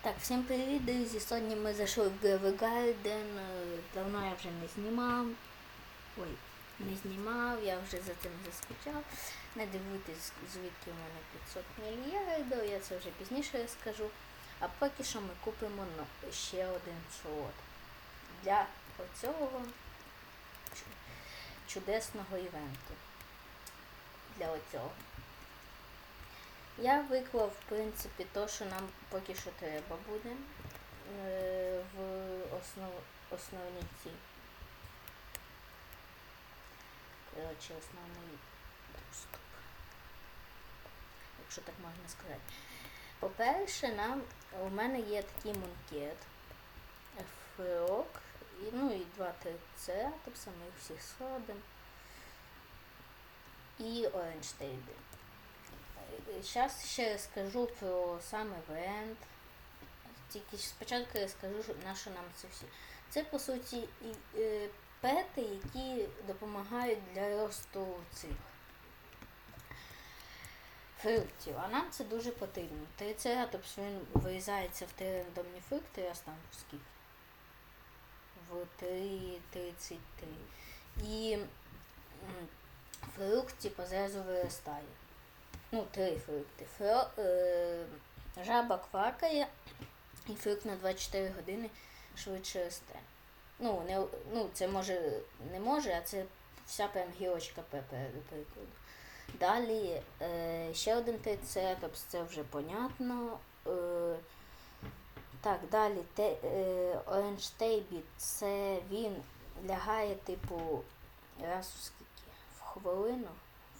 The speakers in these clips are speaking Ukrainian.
Так, всім привіт, друзі. Сьогодні ми зайшли в Геви Гарден. Давно я вже не знімав. Ой, не знімав, я вже за цим заскучав. Не дивуйтесь, звідки у мене 500 мільярдів, я це вже пізніше скажу. А поки що ми купимо ну, ще один слот для оцього чудесного івенту. Для оцього. Я виклав, в принципі, то, що нам поки що треба буде е, в основ, основній ці. Коротше, основний доступ. Якщо так можна сказати. По-перше, нам у мене є такий мункет, фрок, ну і два трицератопса, ми їх всіх сходимо. І оранжтейби. Зараз ще розкажу про сам івент. Тільки спочатку я скажу, на нам це всі. Це по суті е, пети, які допомагають для росту цих фруктів. А нам це дуже потрібно. Трицератопс він вирізається в три рандомні фрукти, раз там скільки? В 3.33. І м, фрукт типу, виростає. Ну, три фрукти. Фро, е, жаба квакає, і фрукт на 24 години швидше росте. Ну, не, ну, це може не може, а це вся прям гілочка пепе, до прикладу. Далі е, ще один трицератопс, це вже понятно. Е, так, далі те, е, Orange Tabby, це він лягає, типу, раз хвилину.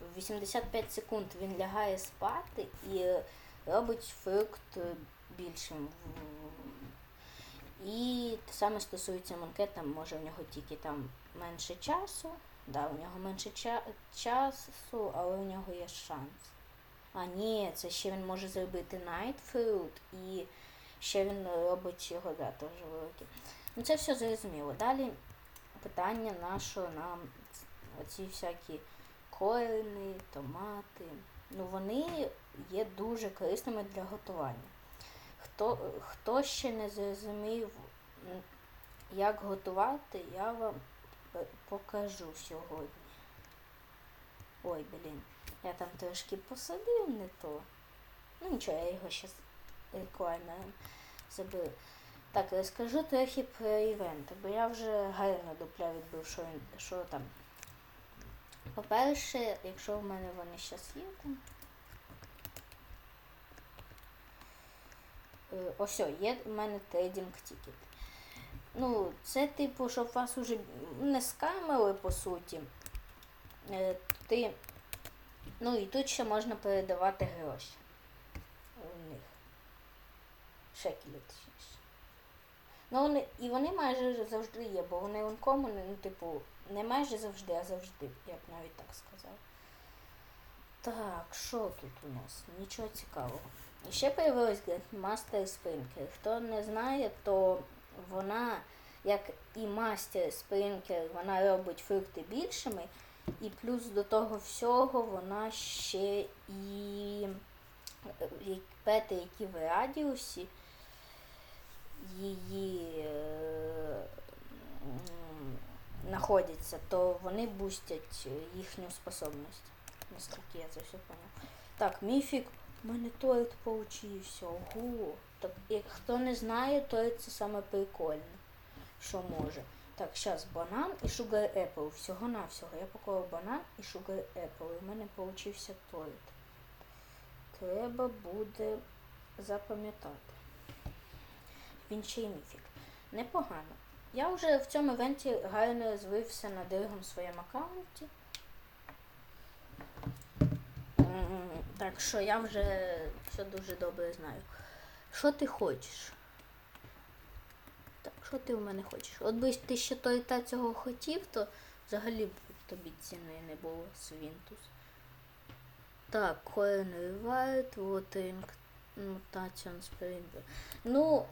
В 85 секунд він лягає спати і робить фрукт більшим. І те саме стосується манкета, може в нього тільки там менше часу. Да, у нього менше ча- часу, але у нього є шанс. А ні, це ще він може зробити Night Fruit і ще він робить його да, теж великий. Ну це все зрозуміло. Далі питання на що нам оці всякі корені, томати. Ну вони є дуже корисними для готування. Хто, хто ще не зрозумів, як готувати, я вам покажу сьогодні. Ой, блін, я там трошки посадив не то. Ну нічого, я його ще рекламером заберу. Так, розкажу трохи про івент, бо я вже гарно дупля відбив, що, що там. По-перше, якщо в мене вони зараз є там. Е, Ось, є в мене трейдинг тікет. Ну, це типу, щоб вас уже не скамили, по суті. Е, Ти... Ну і тут ще можна передавати гроші. У них. Шекелі точніше. Ну, вони, і вони майже завжди є, бо вони ункомони, ну, типу, не майже завжди, а завжди, я б навіть так сказав. Так, що тут у нас? Нічого цікавого. І ще появилась Master Sprinkler. Хто не знає, то вона, як і Master Sprinkler, вона робить фрукти більшими. І плюс до того всього вона ще і пети, які в радіусі, її е, знаходяться, то вони бустять їхню способність. Наскільки я це все поняв. Так, міфік, у мене торт получився. Ого. Так, як хто не знає, то це саме прикольне, що може. Так, зараз банан і Sugar Apple. Всього-навсього. Я поклав банан і Sugar Apple. І в мене получився торт. Треба буде запам'ятати. Він ще й міфік. Непогано. Я вже в цьому івенті гарно розвився на другому своєму аккаунті. Так що я вже все дуже добре знаю. Що ти хочеш? Так, що ти у мене хочеш? От би ти ще той та цього хотів, то взагалі б тобі ціни не було Свінтус. Так, Coin Reward, Watering Mutation Spring. Ну,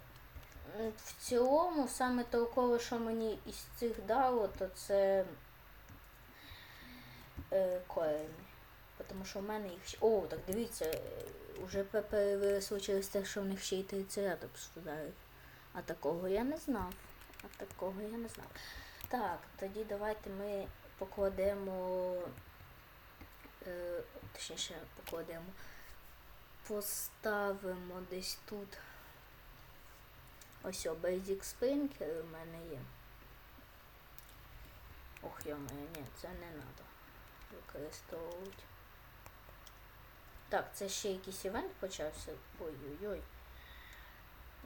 в цілому, саме толкове, що мені із цих дало, то це е, корені. що в мене їх. ще- О, так дивіться, е, уже перевиросло через те, що в них ще й трицератопс додають. А такого я не знав. А такого я не знав. Так, тоді давайте ми покладемо. Е, точніше, покладемо. Поставимо десь тут. Ось о, Basic Sprinkler у мене є. Ох, я ні, це не треба використовувати. Так, це ще якийсь івент почався. Ой-ой-ой.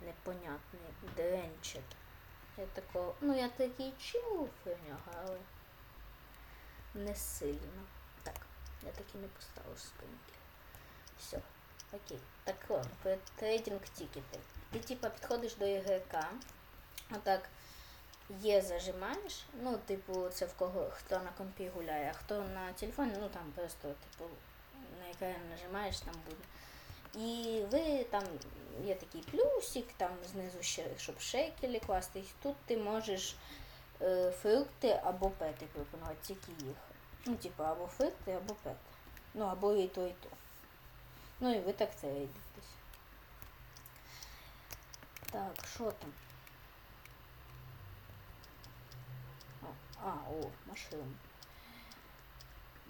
Непонятний. Дренчет. Я такого. Ну я такий чув про нього, але не сильно. Так, я таки не поставив спинки. Все. Окей. Так ладно, трейдинг тікети. Ти типа підходиш до ігрока, отак є зажимаєш, ну, типу, це в кого хто на компі гуляє, а хто на телефоні, ну там просто, типу, на екран нажимаєш, там буде. І ви там є такий плюсик, там знизу ще, щоб шекелі класти. Тут ти можеш е, фрукти або пети пропонувати, тільки їх. Ну, типу, або фрукти, або пети. Ну, або і то, і то. Ну і ви так це йдетесь. Так, що там? А, о, машина.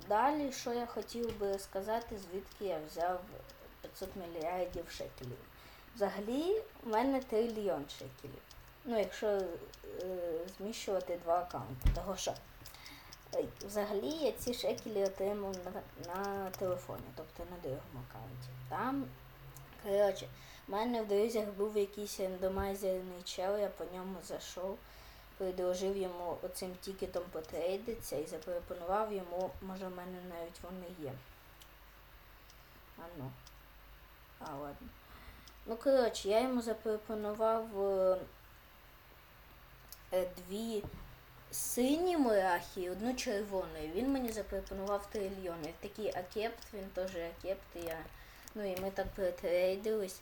Далі, що я хотів би сказати, звідки я взяв 500 мільярдів шекелів. Взагалі, в мене трильйон шекелів. Ну, якщо е, зміщувати два аккаунти. Того що взагалі я ці шекелі отримав на, на телефоні, тобто на другому аккаунті. Там, коротше, в мене в друзях був якийсь рандомайзерний чел, я по ньому зайшов, предложив йому оцим тікетом потрейдитися і запропонував йому, може в мене навіть вони є. А ну. А, ладно. Ну, коротше, я йому запропонував е, дві сині мурахи одну червону. Він мені запропонував трильйон. І такий акепт, він теж акепт, я. Ну і ми так перетрейдились.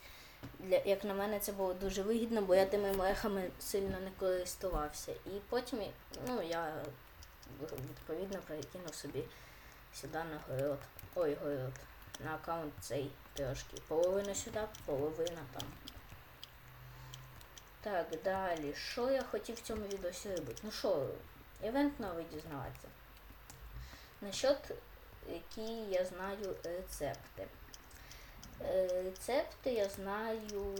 Для, як на мене, це було дуже вигідно, бо я тими мурахами сильно не користувався. І потім ну, я відповідно перекинув собі сюди на город. Ой, город. На аккаунт цей трошки. Половина сюди, половина там. Так, далі. Що я хотів в цьому відео робити? Ну що, івент новий дізнаватися. Насчет, які я знаю рецепти. Е, Рецепти я знаю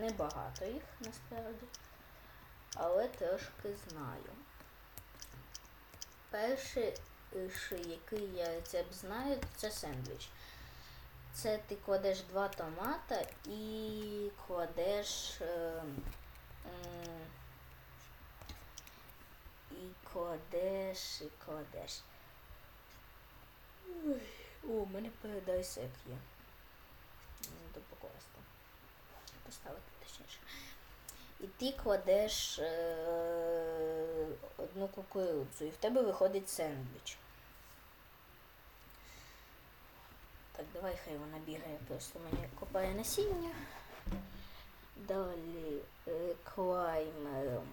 небагато їх насправді, але трошки знаю. Перший, який я рецепт знаю, це сендвіч. Це ти кладеш два томата і кладеш. Е, і кладеш, і кладеш. О, у мене передай сек є. Треба покласти. Поставити точніше. І ти кладеш е, одну кукурудзу, і в тебе виходить сендвіч. Так, давай хай вона бігає, просто мені копає насіння. Далі е, клаймером.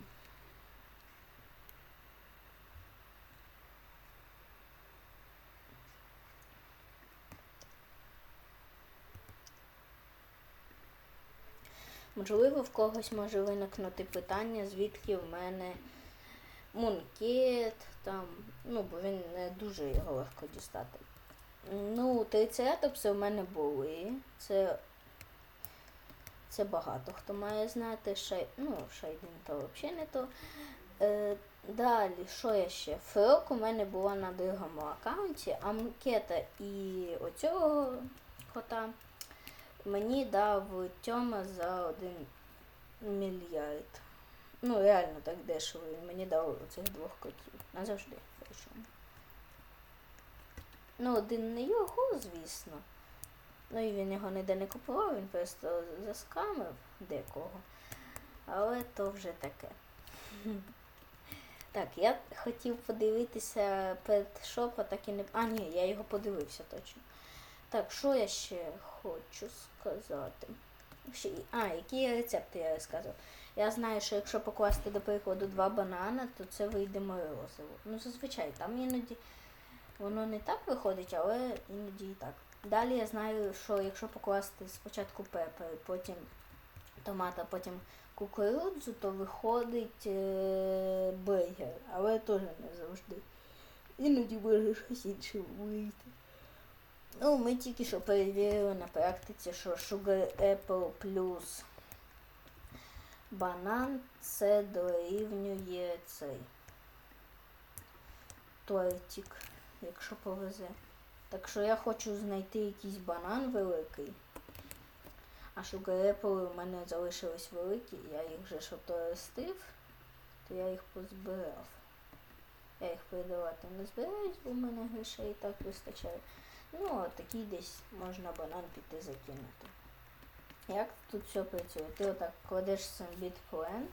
Можливо, в когось може виникнути питання, звідки в мене мункет, там, ну, бо він не дуже його легко дістати. Ну, трицератопси в мене були. Це, це багато хто має знати. Шай, ну, шайдин то взагалі не то. Е, далі, що я ще? Фрок у мене була на другому аккаунті, а мункета і оцього кота мені дав Тьома за один мільярд. Ну, реально так дешево. Мені дав цих двох котів. Назавжди. причому. Ну, один не його, звісно. Ну і він його ніде не купував, він просто заскамив декого. Але то вже таке. Так, я хотів подивитися Pet а так і не. А, ні, я його подивився точно. Так, що я ще хочу сказати? Ще... А, які рецепти я розказував. Я знаю, що якщо покласти, до прикладу, два банана, то це вийде морозиво. Ну, зазвичай, там іноді Воно не так виходить, але іноді і так. Далі я знаю, що якщо покласти спочатку пепер, потім томат, а потім кукурудзу, то виходить е- бейгер, але теж не завжди. Іноді може щось інше вийти. Ну, ми тільки що перевірили на практиці, що Sugar Apple плюс банан це дорівнює цей тортик, якщо повезе. Так що я хочу знайти якийсь банан великий. А Apple у мене залишились великі, я їх вже що то я їх позбирав. Я їх передавати не збираюсь, бо в мене грошей і так вистачає. Ну, а такий десь можна банан піти закинути. Як тут все працює? Ти отак кладеш Sunbit Plant,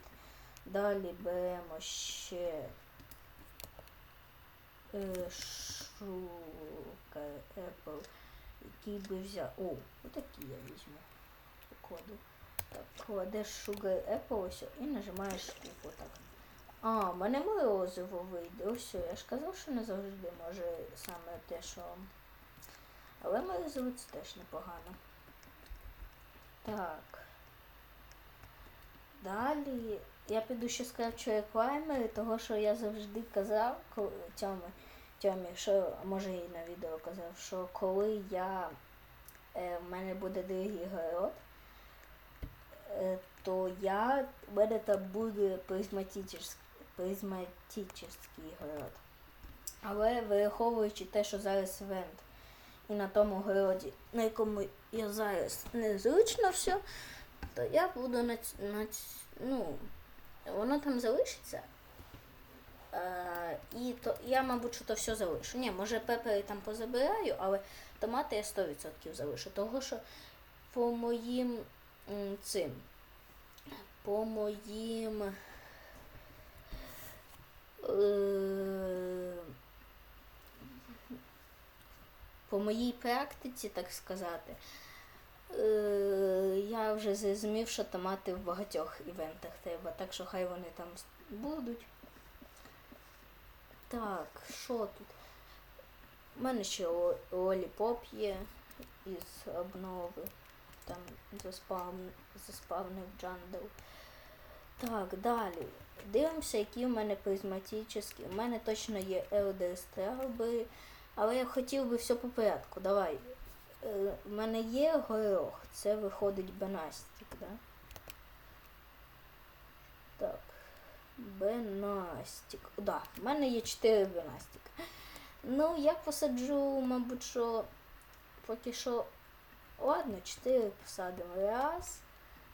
далі беремо ще е, Apple, який би взяв. О, отакий я візьму. Покладу. Так, кладеш Sugar Apple ось і нажимаєш купу так. А, в мене морозиво вийде. Ось, я ж казав, що не завжди може саме те, що. Але морозиво це теж непогано. Так. Далі я піду ще скрафчу реклами, того що я завжди казав Тьомі, Тьомі, що може і на відео казав, що коли я е, в мене буде другий город, е, то я в мене там буде призматичний, призматичний город. Але враховуючи те, що зараз івент і на тому городі, на якому я зараз незручно все, то я буду на, на ну, воно там залишиться. Е, і то я, мабуть, що то все залишу. Ні, може пепери там позабираю, але томати я 100% залишу. Того що по моїм цим, по моїм. Е, по моїй практиці, так сказати, я вже зрозумів, що томати в багатьох івентах треба, так що хай вони там будуть. Так, що тут? У мене ще Лоліпоп є із обнови. Там заспавн... заспавнив джандл. Так, далі. Дивимося, які в мене призматичні. У мене точно є Elder Strawberry, але я хотів би все по порядку. Давай. Е, У мене є горох, це виходить Бенастік, да? Так. Бенастік. Да, в мене є 4 Бенастіка. Ну, я посаджу, мабуть, що поки що. Ладно, 4 посадимо. Раз.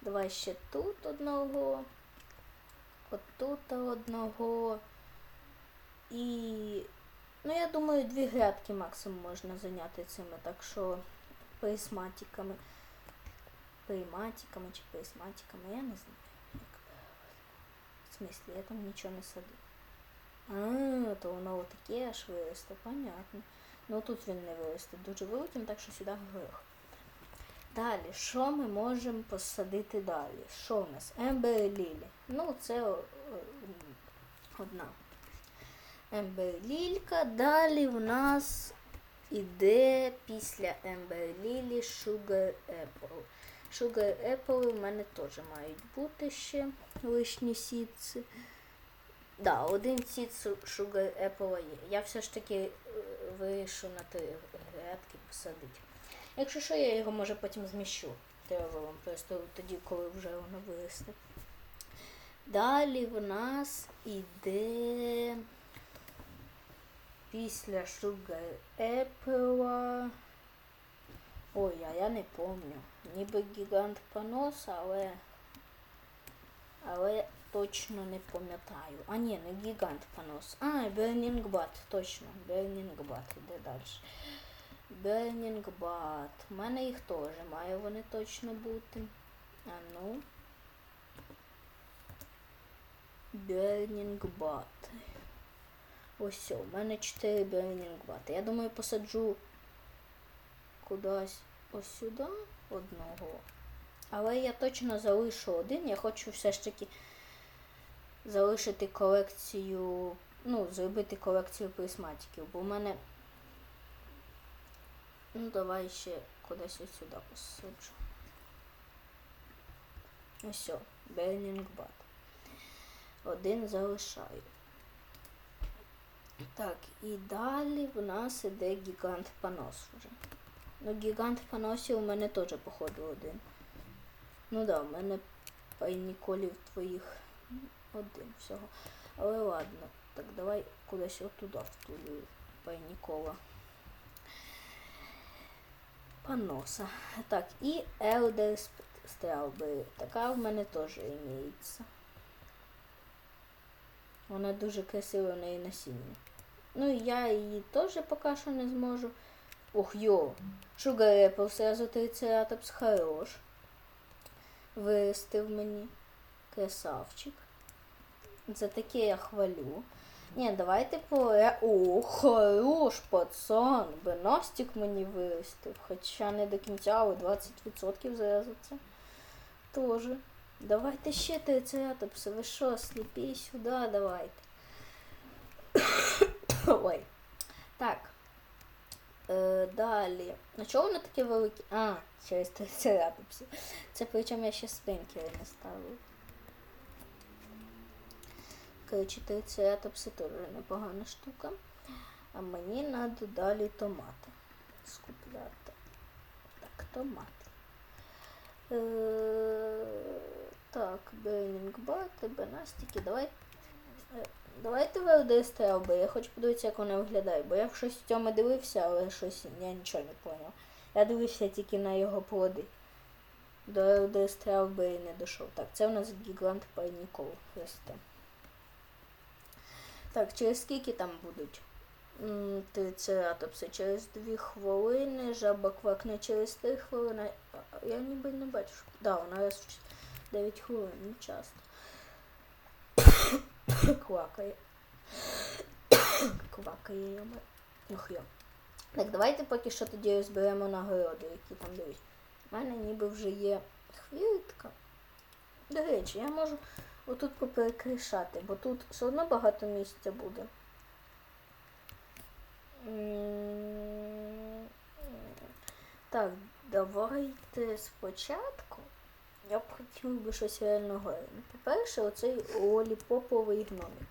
Давай ще тут одного. Отут одного. І. Ну, я думаю, дві грядки максимум можна зайняти цими, так що присматиками. Приматиками чи присматиками, я не знаю. Як в смислі, я там нічого не садив. А, то воно отаке аж виросте, понятно. Ну тут він не виросте дуже великим, так що сюди горох. Далі, що ми можемо посадити далі? Що у нас? Емберлілі. Ну, це о, одна. Емберлілька. Далі в нас іде після Ембер Лілі Sugar Apple. Sugar Apple у мене теж мають бути ще лишні сітці. Да, один сіт Sugar Apple є. Я все ж таки е, вирішу на три грядки посадити. Якщо що, я його може потім зміщу тревелом, просто тоді, коли вже воно виросте. Далі в нас іде після Sugar Apple. Ой, а я не помню. Ніби гігант понос, але. Але точно не пам'ятаю. А ні, не гігант понос. А, Burning Bat, точно. Burning Bat іде далі. Burning Bat. У мене їх теж має вони точно бути. А ну. Burning Bat. Ось все, у мене 4 Burning Bat. Я думаю, посаджу кудись ось сюди одного. Але я точно залишу один. Я хочу все ж таки залишити колекцію, ну, зробити колекцію присматиків, бо в мене Ну, давай ще кудись ось сюди посаджу. Ось, Burning Bat. Один залишаю. Так, і далі в нас іде гігант понос вже. Ну, гігант поносів у мене теж, походу, один. Ну да, у мене пайніколів твоїх один всього. Але ладно, так давай кудись отуда втулю пайнікола. Поноса. Так, і Елдер Стрелби. Така в мене теж імеється. Вона дуже красива в неї насіння. Ну і я її теж поки що не зможу. Ох, йо. Sugar Apple сразу трицератопс хорош. Виростив мені. Красавчик. За таке я хвалю. Ні, давайте по... О, хорош, пацан. Беностик мені виростив. Хоча не до кінця, але 20% зараз за це. Тоже. Давайте ще трицератопси. Ви що, сліпі сюди, давайте. Ой. Так. Е, далі. На чого воно таке велике? А, через трицератопси. Це причому я ще спинкери не ставив. Коротше, трицератопси теж непогана штука. А мені треба далі томати скупляти. Так, томати. Е, так, Burning Bat, Бенастики, давай. е, Давайте ВЛД стрелби. Я хочу подивитися, як вона виглядає, бо я щось в цьому дивився, але щось я нічого не поняв. Я дивився тільки на його плоди. До ЛД стрелби і не дійшов. Так, це у нас гігант пайнікол росте. Так, через скільки там будуть? Трицератопси через 2 хвилини, жаба квакне через 3 хвилини. Я ніби не бачу. Да, вона раз в 9 хвилин, не часто. Квакає. Квакає йому. Ох йо. Так, давайте поки що тоді розберемо нагороди, які там дивись. У мене ніби вже є хвіртка. До речі, я можу отут поперекришати, бо тут все одно багато місця буде. Так, давайте спочатку. Я б хотів би щось реально гарне. По-перше, оцей лоліпоповий гномик.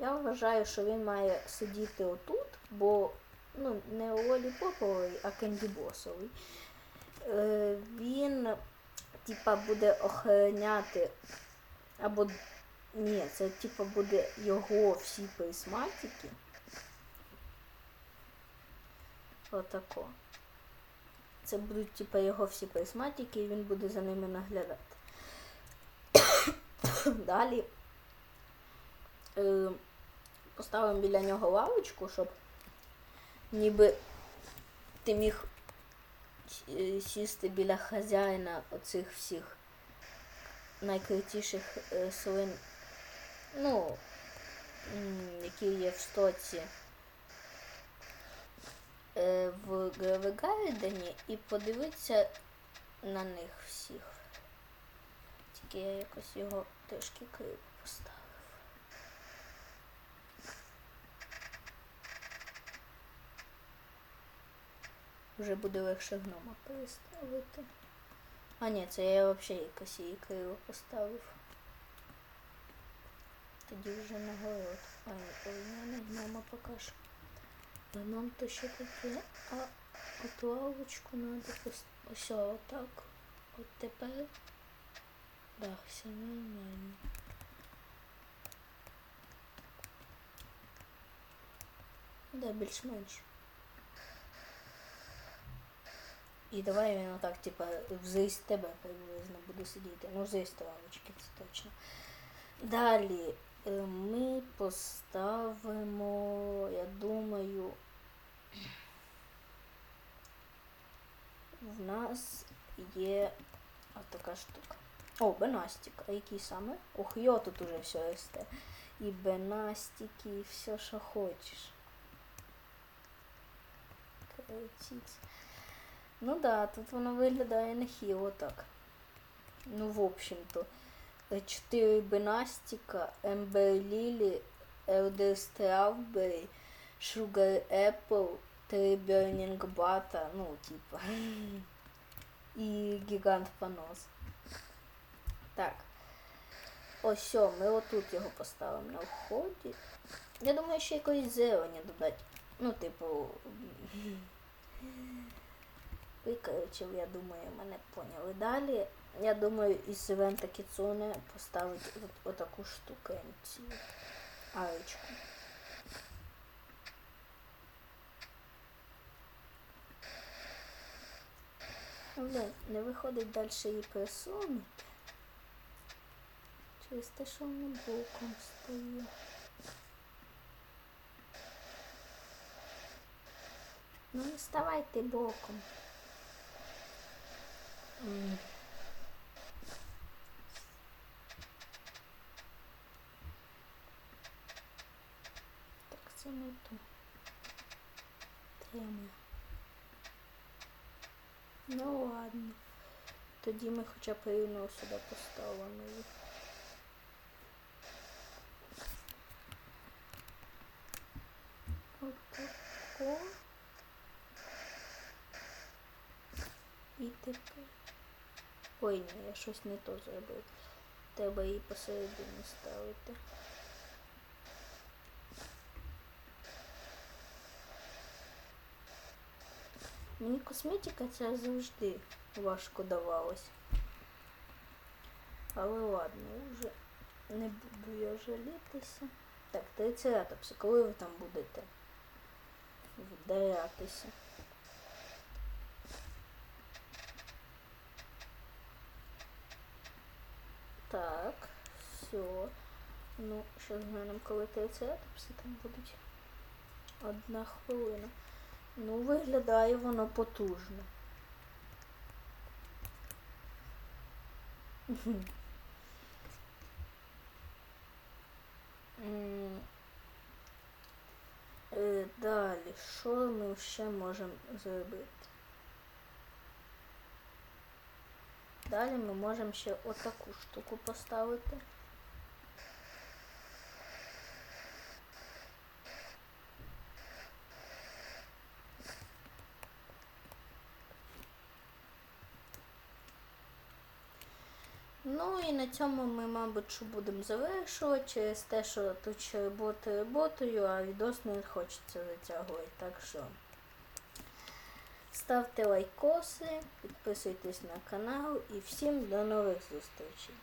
Я вважаю, що він має сидіти отут, бо ну, не лоліпоповий, а кендібосовий. Е, він, типа, буде охороняти або ні, це типа буде його всі присматики. Отако. Це будуть типа його всі присматики, і він буде за ними наглядати. Далі е, поставимо біля нього лавочку, щоб ніби ти міг е, сісти біля хазяїна оцих всіх найкрутіших е, свин, ну, які є в стоці в Гравегардені і подивитися на них всіх. Тільки я якось його трошки криво поставив. Вже буде легше гнома переставити. А ні, це я взагалі якось її криво поставив. Тоді вже нагород. А ні, мене гнома поки що. Гном то ще таке, а от лавочку треба поставити. Ось отак. От тепер. Да, все нормально. Да, більш-менш. І давай він отак, типа, взись тебе приблизно буде сидіти. Ну, взись лавочки, це точно. Далі е, ми поставимо, я думаю, в нас є така штука. О, бенастик. А який саме? Ох, йо, тут уже все росте. І бенастики, і все, що хочеш. Крутіться. Ну да, тут воно виглядає нехило так. Ну, в общем-то. 4 бенастика, Ембер Лілі, Елдер Стравбері, Sugar Apple, три Burning Бата, ну, типа. І гігант понос. Так. Ось ми отут його поставимо на вході. Я думаю, ще якоїсь зелені додати. Ну, типу. Ви, я думаю, мене поняли. Далі, я думаю, із івента Кіцуне поставити от, отаку штукенцію. Арочку. Блин, не виходить далі її присунути. Через те, що вона боком стає. Ну не ставайте боком. М. Так, це не то. Тема. Ну ладно. Тоді ми хоча б рівно сюди поставимо їх. Отако. І тепер. Ой, ні, я щось не то зробив. Треба її посередині ставити. Мені косметика ця завжди важко давалась. Але ладно, вже не буду я жалітися. Так, трицератопси, коли ви там будете вдарятися? Так, все. Ну, що глянемо, коли трицератопси там будуть. Одна хвилина. Ну, виглядає воно потужно. Е, Далі, що ми ще можемо зробити? Далі ми можемо ще отаку штуку поставити. Ну і на цьому ми, мабуть, що будемо завершувати через те, що тут ще роботи роботою, а відос не хочеться затягувати. Так що ставте лайкоси, підписуйтесь на канал і всім до нових зустрічей.